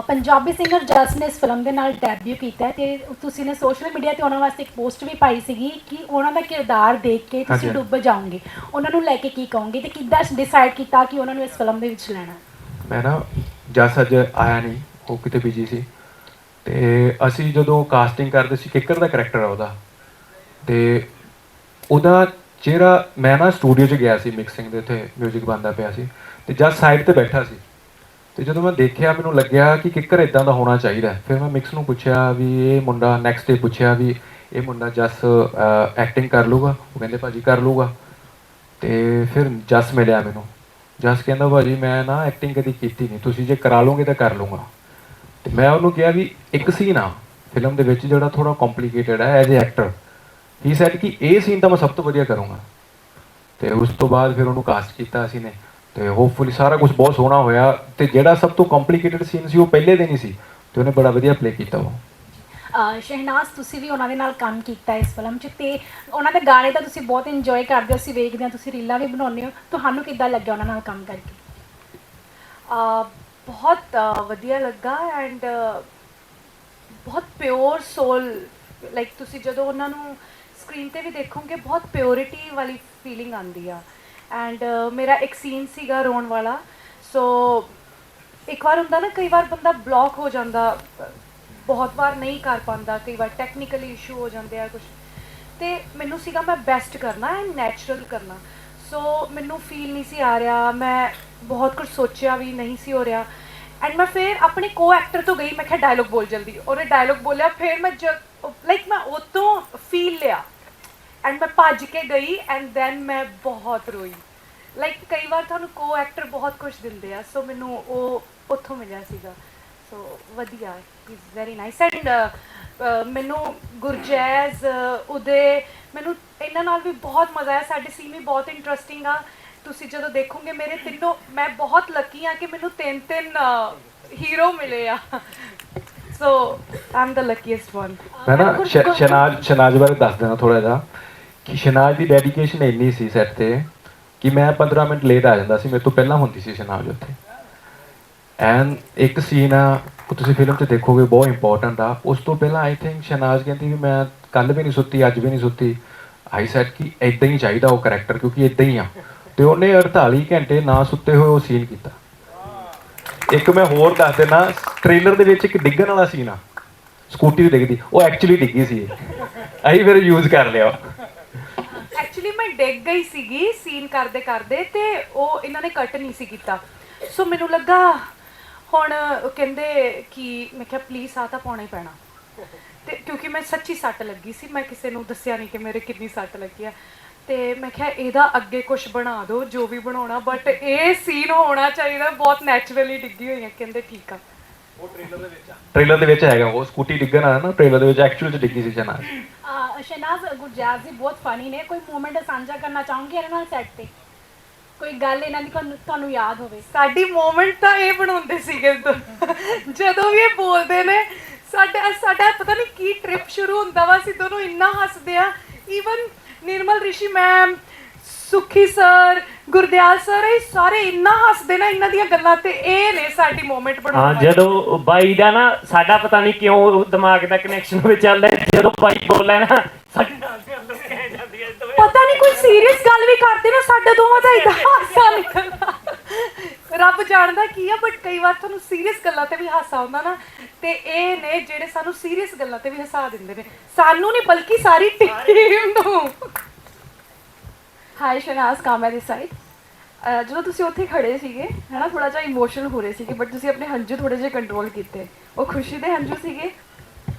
Punjabi singer ਜਸ ਨੇ ਇਸ film ਦੇ ਨਾਲ ਡੈਬਿਊ ਕੀਤਾ ਹੈ ਤੇ ਤੁਸੀਂ ਨੇ ਸੋਸ਼ਲ ਮੀਡੀਆ ਤੇ ਉਹਨਾਂ ਵਾਸਤੇ ਇੱਕ ਪੋਸਟ ਵੀ ਪਾਈ ਸੀਗੀ ਕਿ ਉਹਨਾਂ ਦਾ ਕਿਰਦਾਰ ਦੇਖ ਕੇ ਤੁਸੀਂ। ਡੁੱਬ ਜਾਓਗੇ। ਉਹਨਾਂ ਨੂੰ ਲੈ ਕੇ ਕੀ ਕਹੋਗੇ ਤੇ ਕਿੱਦਾਂ ਡਿਸਾਈਡ ਕੀਤਾ ਕਿ ਉਹਨਾਂ ਨੂੰ ਇਸ ਫਿਲਮ ਦੇ ਵਿੱਚ ਲੈਣਾ? ਮੈਂ ਨਾ ਜਸ ਅੱਜ ਆਇਆ ਨਹੀਂ ਉਹ ਕਿਤੇ ਬਿਜ਼ੀ ਸੀ। ਤੇ ਅਸੀਂ ਜਦੋਂ ਕਾਸਟਿੰਗ ਕਰਦੇ ਸੀ ਕਿੱਕਰ ਦਾ ਕਰੈਕਟਰ ਆ ਉਹਦਾ। ਤੇ ਉਹਦਾ ਚਿਹਰਾ ਮੈਂ ਨਾ ਸਟੂਡੀਓ 'ਚ ਗਿਆ ਸੀ ਮਿਕਸਿੰਗ ਦੇ ਉੱਤੇ 뮤직 ਬੰਦਾ ਪਿਆ ਸੀ। ਤੇ ਜਸ ਸਾਈਡ ਤੇ ਬੈਠਾ ਸੀ। ਤੇ ਜਦੋਂ ਮੈਂ ਦੇਖਿਆ, ਮੈਨੂੰ ਲੱਗਿਆ ਕਿ ਕਿੱਕਰ ਇਦਾਂ ਦਾ ਹੋਣਾ ਚਾਹੀਦਾ ਫਿਰ ਮੈਂ ਮਿਕਸ ਨੂੰ ਪੁੱਛਿਆ ਵੀ ਇਹ ਮੁੰਡਾ ਨੈਕਸਟ ਡੇ ਪੁੱਛਿਆ ਵੀ ਇਹ ਮੁੰਡਾ ਜਸ ਐਕਟਿੰਗ ਕਰ ਲੂਗਾ ਉਹ ਕਹਿੰਦੇ ਭਾਜੀ ਕਰ ਲੂਗਾ ਤੇ ਫਿਰ ਜਸ ਮਿਲਿਆ ਮੈਨੂੰ। ਜਸ ਕਹਿੰਦਾ, ਭਾਜੀ, ਮੈਂ ਨਾ ਐਕਟਿੰਗ ਕਦੀ ਕੀਤੀ ਨਹੀਂ। ਤੁਸੀਂ ਜੇ ਕਰਾ ਲਓਗੇ ਤਾਂ ਕਰ ਲੂੰਗਾ ਤੇ ਮੈਂ ਉਹਨੂੰ ਕਿਹਾ ਵੀ ਇੱਕ ਸੀਨ ਆ। ਫਿਲਮ ਦੇ ਵਿੱਚ ਜਿਹੜਾ ਥੋੜਾ ਕੰਪਲਿਕੇਟਡ ਹੈ as a actor he said ਕਿ ਇਹ ਸੀਨ ਤਾਂ ਮੈਂ ਸਭ ਤੋਂ ਵਧੀਆ ਕਰੂੰਗਾ। ਤੇ ਉਸ ਤੋਂ ਬਾਅਦ ਫਿਰ ਉਹਨੂੰ ਕਾਸਟ ਕੀਤਾ ਅਸੀਂ ਨੇ। ਤੇ ਹੋਪਫੁਲੀ ਸਾਰਾ ਕੁਝ ਬਹੁਤ ਸੋਹਣਾ ਹੋਇਆ ਤੇ ਜਿਹੜਾ ਸਭ ਤੋਂ ਕੰਪਲਿਕੇਟਡ ਸੀਨ ਸੀ ਉਹ ਪਹਿਲੇ ਦਿਨ ਹੀ ਸੀ ਤੇ ਉਹਨੇ ਬੜਾ ਵਧੀਆ ਪਲੇ ਕੀਤਾ ਉਹ। ਸ਼ਹਿਨਾਜ਼, ਤੁਸੀਂ ਵੀ ਉਹਨਾਂ ਦੇ ਨਾਲ ਕੰਮ ਕੀਤਾ ਇਸ ਫਿਲਮ 'ਚ ਤੇ ਉਹਨਾਂ ਦੇ ਗਾਣੇ ਤਾਂ ਤੁਸੀਂ ਬਹੁਤ ਇੰਜੋਏ ਕਰਦੇ ਹੋ, ਅਸੀਂ ਵੇਖਦੇ ਹਾਂ, ਤੁਸੀਂ ਰੀਲਾਂ ਵੀ ਬਣਾਉਂਦੇ ਹੋ। ਤੁਹਾਨੂੰ ਕਿੱਦਾਂ ਲੱਗਿਆ ਉਹਨਾਂ ਨਾਲ ਕੰਮ ਕਰਕੇ? ਬਹੁਤ ਵਧੀਆ ਲੱਗਾ ਐਂਡ ਬਹੁਤ ਪਿਓਰ ਸੋਲ ਲਾਈਕ ਤੁਸੀਂ ਜਦੋਂ ਉਹਨਾਂ ਨੂੰ ਸਕਰੀਨ ਤੇ ਵੀ ਦੇਖੋਗੇ, ਬਹੁਤ ਪਿਓਰਿਟੀ ਵਾਲੀ ਫੀਲਿੰਗ ਆਉਂਦੀ ਆ। ਐਂਡ uh, ਮੇਰਾ ਇੱਕ ਸੀਨ ਸੀਗਾ ਰੋਣ ਵਾਲਾ। ਸੋ ਇੱਕ ਵਾਰ ਹੁੰਦਾ ਨਾ, ਕਈ ਵਾਰ ਬੰਦਾ ਬਲੌਕ ਹੋ ਜਾਂਦਾ। ਬਹੁਤ ਵਾਰ ਨਹੀਂ ਕਰ ਪਾਉਂਦਾ। ਕਈ ਵਾਰ ਟੈਕਨੀਕਲੀ ਇਸ਼ੂ ਹੋ ਜਾਂਦੇ ਆ ਕੁਝ ਤੇ ਮੈਨੂੰ ਸੀਗਾ ਮੈਂ ਬੈਸਟ ਕਰਨਾ ਐਂਡ ਨੈਚੁਰਲ ਕਰਨਾ। ਸੋ ਮੈਨੂੰ ਫੀਲ ਨਹੀਂ ਸੀ ਆ ਰਿਹਾ। ਮੈਂ ਬਹੁਤ ਕੁਝ ਸੋਚਿਆ ਵੀ ਨਹੀਂ ਸੀ ਹੋ ਰਿਹਾ। ਐਂਡ ਮੈਂ ਫਿਰ ਆਪਣੇ ਕੋ ਐਕਟਰ ਤੋਂ ਗਈ। ਮੈਂ ਕਿਹਾ ਡਾਇਲੋਗ ਬੋਲ ਜਲਦੀ। ਉਹਨੇ ਡਾਇਲੋਗ ਬੋਲਿਆ। ਫਿਰ ਮੈਂ ਲਾਈਕ ਮੈਂ ਉਹ ਤੋਂ ਫੀਲ ਲਿਆ। ਐਂਡ ਮੈਂ ਭੱਜ ਕੇ ਗਈ ਐਂਡ ਦੈਨ ਮੈਂ ਬਹੁਤ ਰੋਈ ਲਾਈਕ ਕਈ ਵਾਰ ਤੁਹਾਨੂੰ ਕੋ ਐਕਟਰ ਬਹੁਤ ਕੁਝ ਦਿੰਦੇ ਆ ਸੋ ਮੈਨੂੰ ਉਹ ਉੱਥੋਂ ਮਿਲਿਆ ਸੀਗਾ ਸੋ ਵਧੀਆ ਇਜ਼ ਵੈਰੀ ਨਾਈਸ ਐਂਡ ਮੈਨੂੰ ਗੁਰਜੈਜ਼ ਉਦੇ ਮੈਨੂੰ ਇਹਨਾਂ ਨਾਲ ਵੀ ਬਹੁਤ ਮਜ਼ਾ ਆਇਆ ਸਾਡੇ ਸੀਨ ਵੀ ਬਹੁਤ ਇੰਟਰਸਟਿੰਗ ਆ ਤੁਸੀਂ ਜਦੋਂ ਦੇਖੋਗੇ ਮੇਰੇ ਤਿੰਨੋਂ ਮੈਂ ਬਹੁਤ ਲੱਕੀ ਆ ਕਿ ਮੈਨੂੰ ਤਿੰਨ ਤਿੰਨ ਹੀਰੋ ਮਿਲੇ ਆ ਸੋ ਆਈ ਐਮ ਦ ਲੱਕੀਐਸਟ ਵਨ ਮੈਂ ਨਾ ਸ਼ਨਾਜ ਸ਼ਨਾਜ ਬਾਰੇ ਦੱਸ ਦੇਣਾ ਥੋੜਾ ਜਿਹਾ ਕਿ ਸ਼ਨਾਜ ਦੀ ਡੈਡੀਕੇਸ਼ਨ ਇੰਨੀ ਸੀ ਸੈੱਟ ਤੇ ਕਿ ਮੈਂ 15 ਮਿੰਟ ਲੇਟ ਆ ਜਾਂਦਾ ਸੀ, ਮੇਰੇ ਤੋਂ ਪਹਿਲਾਂ ਹੁੰਦੀ ਸੀ ਸ਼ਨਾਜ ਉੱਥੇ। ਐਂਡ ਇੱਕ ਸੀਨ ਆ ਤੁਸੀਂ ਫਿਲਮ 'ਚ ਦੇਖੋਗੇ, ਬਹੁਤ ਇੰਪੋਰਟੈਂਟ ਆ। ਉਸ ਤੋਂ ਪਹਿਲਾਂ ਆਈ ਥਿੰਕ ਸ਼ਨਾਜ ਕਹਿੰਦੀ ਵੀ ਮੈਂ ਕੱਲ ਵੀ ਨਹੀਂ ਸੁੱਤੀ, ਅੱਜ ਵੀ ਨਹੀਂ ਸੁੱਤੀ। ਆਈ ਸੈਡ ਕਿ ਇਦਾਂ ਹੀ ਚਾਹੀਦਾ ਉਹ ਕੈਰੈਕਟਰ ਕਿਉਂਕਿ ਇਦਾਂ ਹੀ ਆ। ਤੇ ਉਹਨੇ 48 ਘੰਟੇ ਨਾ ਸੁੱਤੇ ਹੋਏ ਉਹ ਸੀਨ ਕੀਤਾ। ਇੱਕ ਮੈਂ ਹੋਰ ਦੱਸ ਦੇਣਾ ਟ੍ਰੇਲਰ ਦੇ ਵਿੱਚ ਇੱਕ ਡਿੱਗਣ ਵਾਲਾ ਸੀਨ ਆ। ਸਕੂਟੀ ਤੇ ਡਿੱਗਦੀ, ਉਹ ਐਕਚੁਅਲੀ ਡਿੱਗੀ ਸੀ। ਅਸੀਂ ਫਿਰ ਯੂਜ਼ ਕਰ ਲਿਆ। ਐਕਚੁਅਲੀ ਡਿੱਗ ਗਈ ਸੀਗੀ ਸੀਨ ਕਰਦੇ ਕਰਦੇ ਤੇ ਉਹ ਇਹਨਾਂ ਨੇ ਕੱਟ ਨਹੀਂ ਸੀ ਕੀਤਾ। ਸੋ ਮੈਨੂੰ ਲੱਗਾ ਹੁਣ ਕਹਿੰਦੇ ਕਿ ਮੈਂ ਕਿਹਾ ਪਲੀਜ਼ ਆ ਤਾਂ ਪਾਉਣਾ ਹੀ ਪੈਣਾ। ਤੇ ਕਿਉਂਕਿ ਮੈਂ ਸੱਚੀ ਸੱਟ ਲੱਗੀ ਸੀ, ਮੈਂ ਕਿਸੇ ਨੂੰ ਦੱਸਿਆ ਨਹੀਂ ਕਿ ਮੇਰੇ ਕਿੰਨੀ ਸੱਟ ਲੱਗੀ ਆ। ਤੇ ਮੈਂ ਕਿਹਾ ਇਹਦਾ ਅੱਗੇ ਕੁਝ ਬਣਾ ਦਿਓ, ਜੋ ਵੀ ਬਣਾਉਣਾ ਬਟ ਇਹ ਸੀਨ ਹੋਣਾ ਚਾਹੀਦਾ, ਬਹੁਤ ਨੈਚੁਰਲੀ ਡਿੱਗੀ ਹੋਈ ਹੈ ਕਹਿੰਦੇ ਠੀਕ ਆ। ਟ੍ਰੇਲਰ ਦੇ ਵਿੱਚ ਹੈਗਾ ਉਹ ਸਕੂਟੀ ਡਿੱਗਣ ਆ ਨਾ ਟ੍ਰੇਲਰ ਦੇ ਵਿੱਚ ਐਕਚੁਅਲ ਚ ਡਿੱਗੀ ਸੀ ਸ਼ਨਾਜ ਅ, ਸ਼ਹਿਨਾਜ਼ ਗੁਰਜੈਜ਼ ਜੀ ਬਹੁਤ ਫਨੀ ਨੇ। ਕੋਈ ਮੂਮੈਂਟ ਸਾਂਝਾ ਕਰਨਾ ਚਾਹੋਗੇ ਇਹਨਾਂ ਨਾਲ ਸੈੱਟ ਤੇ? ਕੋਈ ਗੱਲ ਇਹਨਾਂ ਦੀ ਤੁਹਾਨੂੰ ਤੁਹਾਨੂੰ ਯਾਦ ਹੋਵੇ। ਸਾਡੀ ਮੂਮੈਂਟ ਤਾਂ ਇਹ ਬਣਾਉਂਦੇ ਸੀਗੇ ਦ- ਜਦੋਂ ਵੀ ਇਹ ਬੋਲਦੇ ਨੇ ਸਾਡਾ ਸਾਡਾ ਪਤਾ ਨਹੀਂ ਕੀ ਟ੍ਰਿਪ ਸ਼ੁਰੂ ਹੁੰਦਾ ਵਾ ਅਸੀਂ ਦੋਨੋਂ ਇੰਨਾ ਹੱਸਦੇ ਆ। Even Nirmal Rishi ma'am Sukhi sir Gurdial sir ਇਹ ਸਾਰੇ ਇੰਨਾ ਹੱਸਦੇ ਨਾ ਇਹਨਾਂ ਦੀਆਂ ਗੱਲਾਂ ਤੇ ਇਹ ਨੇ ਸਾਡੀ ਮੂਮੈਂਟ ਹਾਂ ਬਣਾਉਣ ਜਦੋਂ ਬਾਈ ਦਾ ਨਾ ਸਾਡਾ ਪਤਾ ਨਹੀਂ ਕਿਉਂ ਦਿਮਾਗ ਦਾ ਕਨੈਕਸ਼ਨ ਵਿੱਚ ਚੱਲਦਾ ਹੈ, ਜਦੋਂ ਬਾਈ ਬੋਲੇ ਨਾ ਸਾਡੇ ਨਾਲ ਦੇ ਅੰਦਰ ਕਹਿ ਜਾਂਦੀ ਹੈ ਦੋਵੇਂ ਪਤਾ ਨਹੀਂ ਕੋਈ ਸੀਰੀਅਸ ਗੱਲ ਵੀ ਕਰਦੇ ਨਾ ਸਾਡੇ ਦੋਵਾਂ ਦਾ ਇਦਾਂ ਹਾਸਾ ਨਿਕਲਦਾ। ਰੱਬ ਜਾਣਦਾ ਕੀ ਆ ਬਟ ਕਈ ਵਾਰ ਤੁਹਾਨੂੰ ਸੀਰੀਅਸ ਗੱਲਾਂ ਤੇ ਵੀ ਹਾਸਾ ਆਉਂਦਾ ਨਾ ਤੇ ਇਹ ਨੇ ਜਿਹੜੇ ਸਾਨੂੰ ਸੀਰੀਅਸ ਗੱਲਾਂ ਤੇ ਵੀ ਹਸਾ ਦਿੰਦੇ ਨੇ। ਸਾਨੂੰ ਨਹੀਂ ਬਲਕਿ ਸਾਰੀ ਟੀਮ ਨੂੰ। ਹਾਈ ਸ਼ਨਾਜ਼ ਕਾਮਾ ਦੀ ਸਾਈਡ ਜਦੋਂ ਤੁਸੀਂ ਉੱਥੇ ਖੜੇ ਸੀਗੇ, ਹਨਾ ਥੋੜਾ ਜਿਹਾ ਇਮੋਸ਼ਨਲ ਹੋ ਰਹੇ ਸੀਗੇ ਬਟ ਤੁਸੀਂ ਆਪਣੇ ਹੰਝੂ ਥੋੜੇ ਜਿਹਾ ਕੰਟਰੋਲ ਕੀਤੇ। ਉਹ ਖੁਸ਼ੀ ਦੇ ਹੰਝੂ ਸੀਗੇ